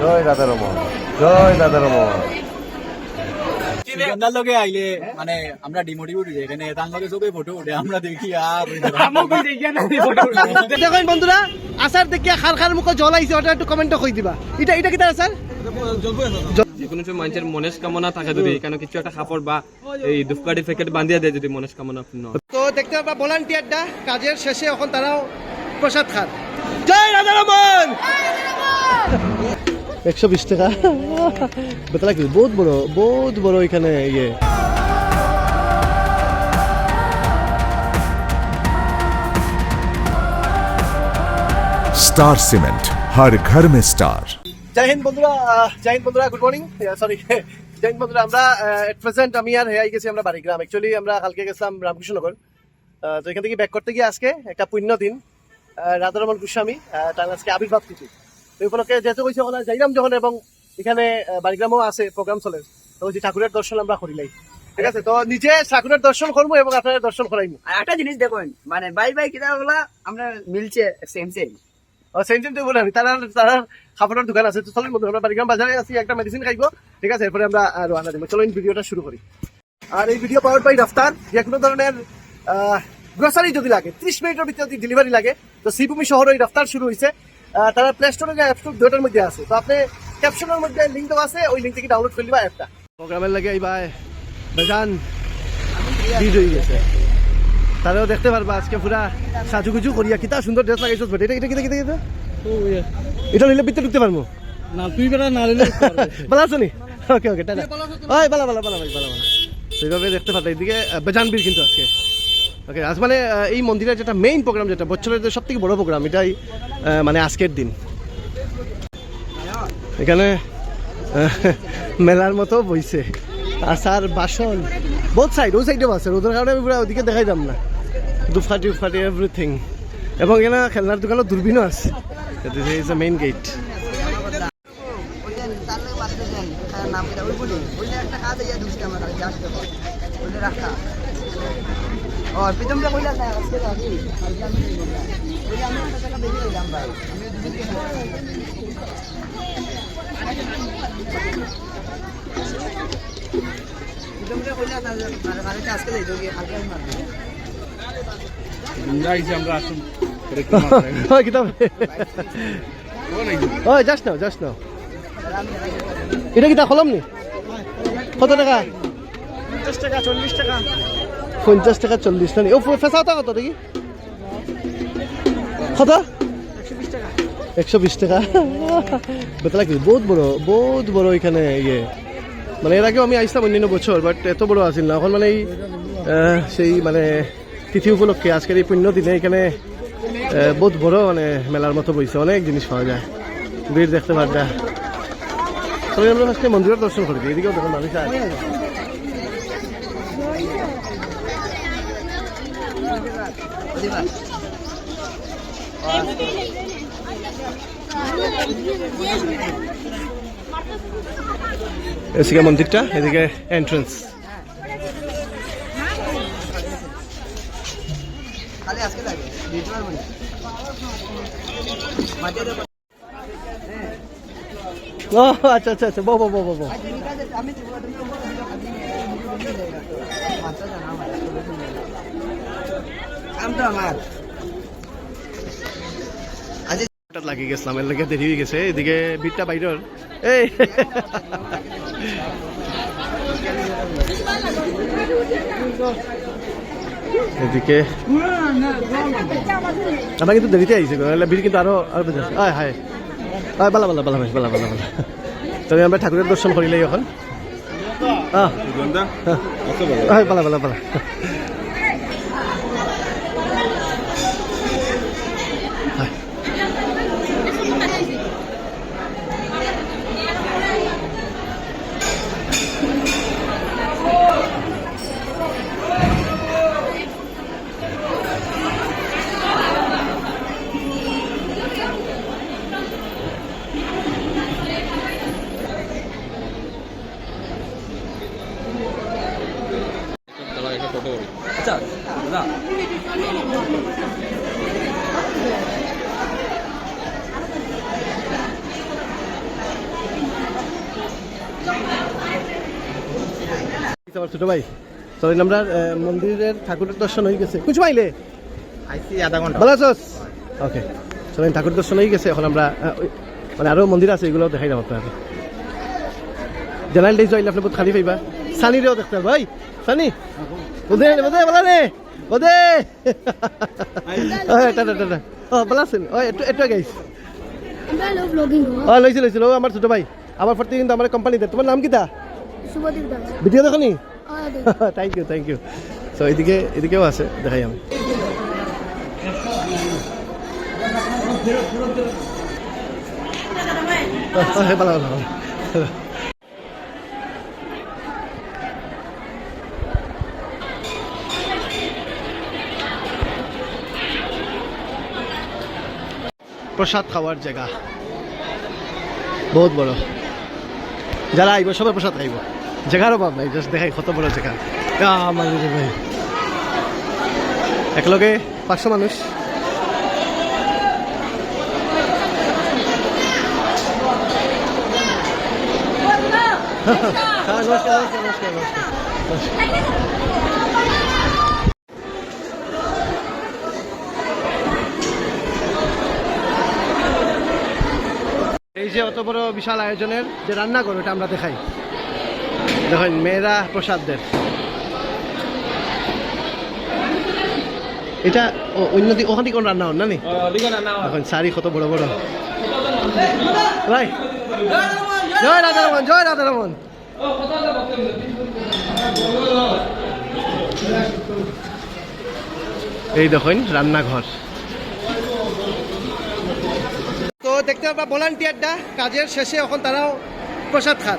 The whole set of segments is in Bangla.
জয় রাধারমন জয় রাধারমন সিকান্দার লগে আইলে মানে আমরা ডিমোটিভেট হই এখানে তার লগে সবে ফটো উঠে আমরা দেখি আর বন্ধুরা আসার দেখিয়া খার খার মুখ জল আইছে ওটা একটু কমেন্ট কই দিবা। এটা এটা কিতা স্যার যে কোনো সময় মানুষের মনস্কামনা থাকে যদি এখানে কিছু একটা কাপড় বা এই ধূপকাঠি প্যাকেট বান্ধিয়া দেয় যদি মনস্কামনা পূর্ণ তো দেখতে পাবা ভলান্টিয়ারটা কাজের শেষে এখন তারাও প্রসাদ খান। জয় রাধারমন একশো বিশ টাকা। বেতলা কি বহুত বড় বহুত বড় এখানে ইয়ে। স্টার সিমেন্ট হর ঘর মে স্টার। জয় হিন্দ বন্ধুরা জয় হিন্দ বন্ধুরা good morning sorry Jai Hind বন্ধুরা আমরা এট প্রেজেন্ট আমি আর হেয়াই গেছি আমরা বাড়িগ্রাম। অ্যাকচুয়ালি আমরা কালকে গেছিলাম রামকৃষ্ণনগর। তো এখান থেকে ব্যাক করতে গিয়ে আজকে একটা পুণ্য দিন রাধারমন গোস্বামী তার আজকে আবির্ভাব তিথি। এই উপলক্ষে যেহেতু কইছে ওখানে যাইলাম যখন এবং এখানে বাড়িগ্রামও আছে প্রোগ্রাম চলে। তো ওই যে ঠাকুরের দর্শন আমরা করিলাই ঠিক আছে তো নিজে ঠাকুরের দর্শন করব এবং আপনাদের দর্শন করাইমু। আর একটা জিনিস দেখুন মানে বাই বাই গুলা আমরা মিলছে সেম সেম সেম সেম তো বলে আমি। তারা তারা খাবারের দোকান আছে তো চলুন বন্ধু আমরা বাড়িগ্রাম বাজারে আছি একটা মেডিসিন খাইবো। ঠিক আছে এরপরে আমরা রওনা দেবো চলো ভিডিওটা শুরু করি। আর এই ভিডিও পাওয়ার বাই রাফতার যে কোনো ধরনের গ্রোসারি যদি লাগে ত্রিশ মিনিটের ভিতরে যদি ডেলিভারি লাগে তো শ্রীভূমি শহর ওই রাফতার শুরু হয়েছে তারা প্লে স্টোরে যে অ্যাপ স্টোর দুটোর মধ্যে আছে। তো আপনি ক্যাপশনের মধ্যে লিঙ্ক দেওয়া আছে ওই লিঙ্ক থেকে ডাউনলোড করে দিবা অ্যাপটা প্রোগ্রামের লাগে বেজান ভিড় হয়ে গেছে। তারাও দেখতে পারবা আজকে পুরা সাজুগুজু করিয়া কিতা সুন্দর ড্রেস লাগাইছো বটে এটা এটা কিতা কিতা কিতা এটা নিলে ভিতরে ঢুকতে পারব। না তুই বেটা না রেলে ভালো আছো নি ওকে ওকে টাটা। ওই ভালো ভালো ভালো ভাই ভালো ভালো সেইভাবে দেখতে পারলে এইদিকে বেজান বীর কিন্তু আজকে। ওকে আজ মানে এই মন্দিরের যেটা মেইন প্রোগ্রাম যেটা বছরের সব থেকে বড় প্রোগ্রাম এটাই মানে আজকের দিন। এখানে মেলার মতো বইছে। আচার বাসন বোধ সাইড ওই সাইডেও আছে। রোদের কারণে আমি পুরো ওদিকে দেখাই দাম না। দুফাটি, উফাটি এভরিথিং এবং এখানে খেলনার দোকানও দূরবীনও আছে। ইজ দ্য মেইন গেট একটা কাজ রাখা। তো আমি মারবো। ওই কিতাব ওই যাস নাও যাস নাও। এটা কিতা খলম নি? কত টাকা? পঞ্চাশ টাকা চল্লিশ টাকা। পঞ্চাশ টাকা চল্লিশ টাকা ও ফেসা হতা কত দেখি? কত? একশো বিশ টাকা। বেতলা কি? বহুত বড় বহুত বড় এখানে ইয়ে। মানে এর আগেও আমি আইসলাম অন্যান্য বছর বাট এত বড় আসিল না। এখন মানে এই সেই মানে তিথি উপলক্ষে আজকের এই পুণ্য দিনে এখানে বহুত বড় মানে মেলার মতো বইছে। অনেক জিনিস পাওয়া যায়। ভিড় দেখতে পারবে। তবে আমরা আজকে মন্দিরের দর্শন করি। এদিকেও দেখুন, মানুষ এদিকে মন্দিরটা এদিকে এন্ট্রান্স ও আচ্ছা আচ্ছা আচ্ছা। বো বো বো বো আমি লাগি গেছিলাম, এর লাগে দেরি হয়ে গেছে, এদিকে ভিড়টা বাইরের এই। এদিকে। আমরা কিন্তু দেরিতে আইছি ভিড় কিন্তু আরও আরও। আয় হায় আয় বালা বালা বালা ভাই বালা বালা বালা তবে আমরা ঠাকুরের দর্শন করিলাই এখন আহ। আয় বালা বালা বালা আচ্ছা না আমার ছোট ভাই। চলেন আমরা মন্দিরের ঠাকুরের দর্শন হয়ে গেছে। কুছ পাইলে আইসি আধা ঘণ্টা। ভালো আছোস? ওকে চলেন ঠাকুর দর্শন হয়ে গেছে। এখন আমরা মানে আরও মন্দির আছে এগুলো দেখাই যাব আপনার। জেনারেল ডে জয়েন আপনি বহুত খালি পাইবা। সানি রেও দেখতে ভাই সানি। বোধে বোধে বলা রে টাটা টাটা। ও বলা আছেন ও একটু একটু গাইস ও লইছিল লইছিল ও আমার ছোট ভাই। আমার ফটো কিন্তু আমার কোম্পানিতে তোমার নাম শুভদীপ দাস। ভিডিও দেখো নি? আমাদের thank you thank you so এদিকে এদিকেও আছে দেখাই আমি। ভালো, ভালো, ভালো। প্রসাদ খাওয়ার জায়গা। বহুত বড়। যারা আইব সবাই প্রসাদ খাইব জায়গার অভাব নাই জাস্ট দেখাই, কত বড় জেগা। ভাই। একলগে পাঁচশো মানুষ। নমস্কার নমস্কার নমস্কার নমস্কার। এই যে অত বড় বিশাল আয়োজনের যে রান্নাঘর ওটা আমরা দেখাই। দেখেন মেয়েরা প্রসাদদের এটা অন্য দিক ওখানে কোন রান্না হন না নি? এখন শাড়ি কত বড় বড়। ভাই। জয় রাধা রমন জয় রাধা রমন এই দেখুন রান্নাঘর তো দেখতে পাবা ভলান্টিয়ারটা কাজের শেষে এখন তারাও প্রসাদ খান।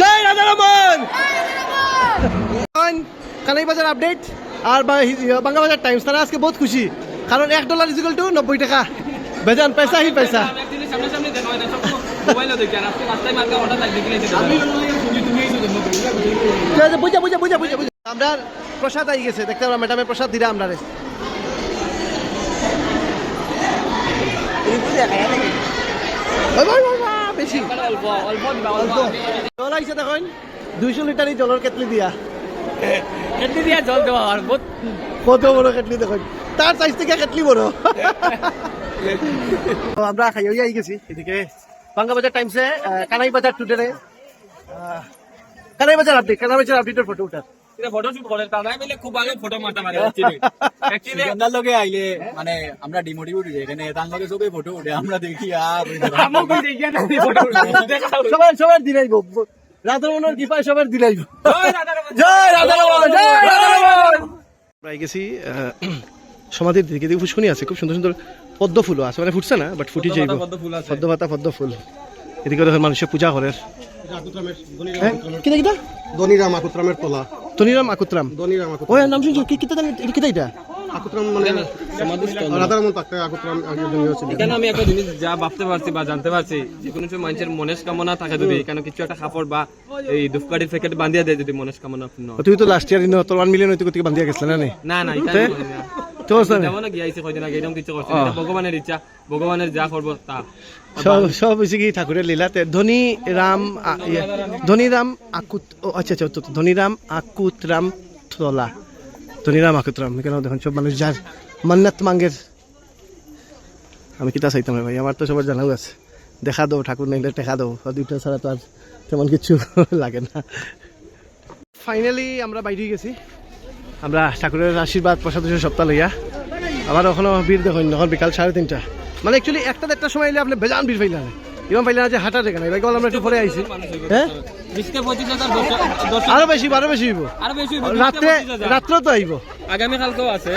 জয় রাধা রমন! কানাই বাজার আপডেট আর বাংলা বাজার টাইমস তারা আজকে বহুত খুশি কারণ এক ডলার ইজিকাল টু নব্বই টাকা। বেজান পয়সা হি পয়সা। বুঝা বুঝা বুঝা বুঝা বুঝা। আমরা প্রসাদ আই গেছে দেখতে পারা ম্যাডামের প্রসাদ দিরা আমরা বেশি। জল দেখুন। দুইশো লিটারই জলের কেটলি দিয়া। কেটলি দিয়া জল দেওয়া আর বহুত কত বড় কেটলি দেখুন। তার সাইজ থেকে কেটলি বড় আমরা গেছি। এদিকে বাংলা বাজার টাইমসে কানাই বাজার টুডে কানাই বাজার আপডেট কানাই বাজার আপডেটের ফটো উঠার মানে আমরা ডিমোটিভেট এখানে তার লগে সবাই ফটো উঠে আমরা দেখি আর আমাকে দেখিয়ে না ফটো দেখা সবার জয় গেছি সমাধির দিকে দিকে ফুসকুনি আছে খুব সুন্দর সুন্দর পদ্ম ফুলও আছে মানে ফুটছে না বাট ফুটি যাইব পদ্ম ফুল আছে। পদ্ম পাতা পদ্ম ফুল এদিকে দেখেন মানুষে পূজা করে হ্যাঁ? দনিরাম আকুত্রামের তোলা। তনিরাম আকুত্রাম। দনিরাম ও এর নাম শুনছি? কি কিটা জানি এটা আকুত্রাম মানে রাধারমন আকুত্রাম ছিল এখানে আমি একটা জিনিস যা ভাবতে পারছি বা জানতে পারছি যে কোনো সময় মানুষের মনের কামনা থাকে যদি এখানে কিছু একটা কাপড় বা এই ধূপকাঠির প্যাকেট বান্ধিয়া দেয় যদি মনের কামনা পূর্ণ তুই তো লাস্ট ইয়ার ইনো তোর ওয়ান মিলিয়ন হইতে কোথেকে বান্ধিয়া গেছিল না নি? না না এটা ভগবানের ইচ্ছা ভগবানের যা করব তা। সব হয়েছে কি ঠাকুরের লীলাতে ধনী রাম ইয়ে, ধনী রাম আকুত আচ্ছা আচ্ছা তো ধনীরাম আকুত রাম তোলা ধনীরাম আকুত রাম কেন দেখুন সব মানুষ যার মান্নাত মাঙ্গের। আমি কিতা চাইতাম রে ভাই আমার তো সবার জানাও আছে। দেখা দাও ঠাকুর নাইলে দেখা দাও দুইটা ছাড়া তো আর তেমন কিছু লাগে না। ফাইনালি আমরা বাইরে গেছি। আমরা ঠাকুরের আশীর্বাদ প্রসাদ সপ্তাহ লইয়া আবার ওখানে ভিড় দেখুন এখন বিকাল সাড়ে তিনটা মানে অ্যাকচুয়ালি একটা দেড়টার সময় এলে আপনি বেজান ভিড় পাইলেন এরকম পাইলেন না যে হাঁটা দেখে না এবার আমরা একটু পরে আইছি হ্যাঁ আরও বেশি আরও বেশি হইব আরও বেশি হইব, রাত্রে 20 হাজার। রাত্রেও তো আইব আগামীকালকেও আছে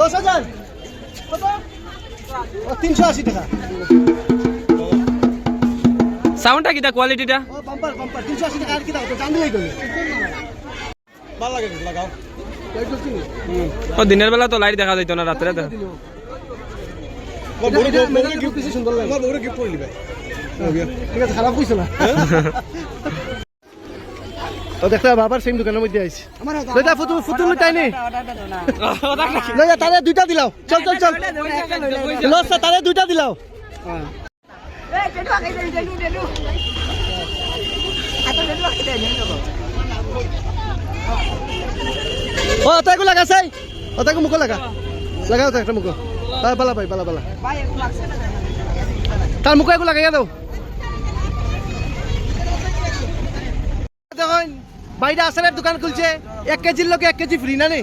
দশ হাজার। তিনশো আশি টাকা। সাউন্ডটা কিটা কোয়ালিটিটা বাম্পার বাম্পার টাকা আর তো ও দিনের বেলা তো লাইট দেখা যাইতো না রাত্রে দেখা সুন্দর লাগে। ঠিক আছে খারাপ না। ও দেখতে বাবার সেম দোকানের মধ্যে আইছে। আমার লইতা ফুটু ফুটু লইতাই নি। লইতা তারে দুইটা দিলাও। চল চল চল। লস তারে দুইটা দিলাও। ও তাইকো লাগা চাই। ও তাইকো মুখ লাগা। লাগাও তো একটা মুখ। পালা ভাই পালা পালা। তার মুখে এগুলো লাগাইয়া দাও। বাইরে আসারের দোকান খুলছে। এক কেজির লোকে এক কেজি ফ্রি না নে?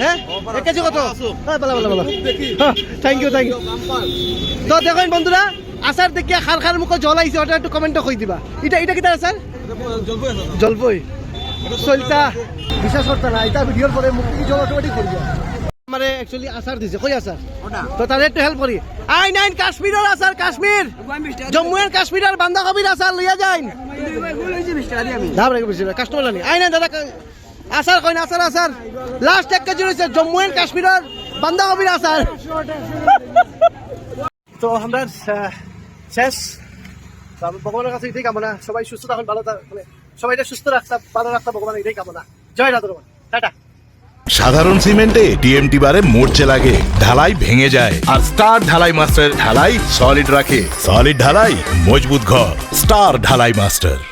হ্যাঁ? এক কেজি কত? হ্যাঁ পালা পালা পালা। থ্যাংক ইউ থ্যাংক ইউ তো দেখুন বন্ধুরা আচার দেখিয়া খার খার মুখ জল আইছে ওটা একটু কমেন্টও কই দিবা। এটা এটা কিটা আচার জলপই। চলতা বিশ্বাস করতে না এটা ভিডিওর পরে মুখ কি জল অটোমেটিক করবে মানে অ্যাকচুয়ালি আচার দিছে কই আচার তো তাদের একটু হেল্প করি আইন আইন কাশ্মীরের আচার কাশ্মীর। জম্মু এন্ড কাশ্মীরের বান্ধাকবির আচার লইয়া যাইন। কাস্টমার জানি দাদা আচার কইন আচার আচার লাস্ট এক কেজি রয়েছে জম্মু এন্ড কাশ্মীরের বান্ধাকবির আচার তো আমরা শেষ। তো আমি ভগবানের কাছে এটাই কামনা। সবাই সুস্থ থাকুন, ভালো থাকুন। মানে সবাইটা সুস্থ রাখতে ভালো রাখতে ভগবান এটাই কামনা। জয় রাধা টাটা। সাধারণ সিমেন্টে টিএমটি বারে মোর্চে লাগে, ঢালাই ভেঙে যায়। আর স্টার ঢালাই মাস্টার ঢালাই সলিড রাখে। সলিড ঢালাই মজবুত ঘর, স্টার ঢালাই মাস্টার।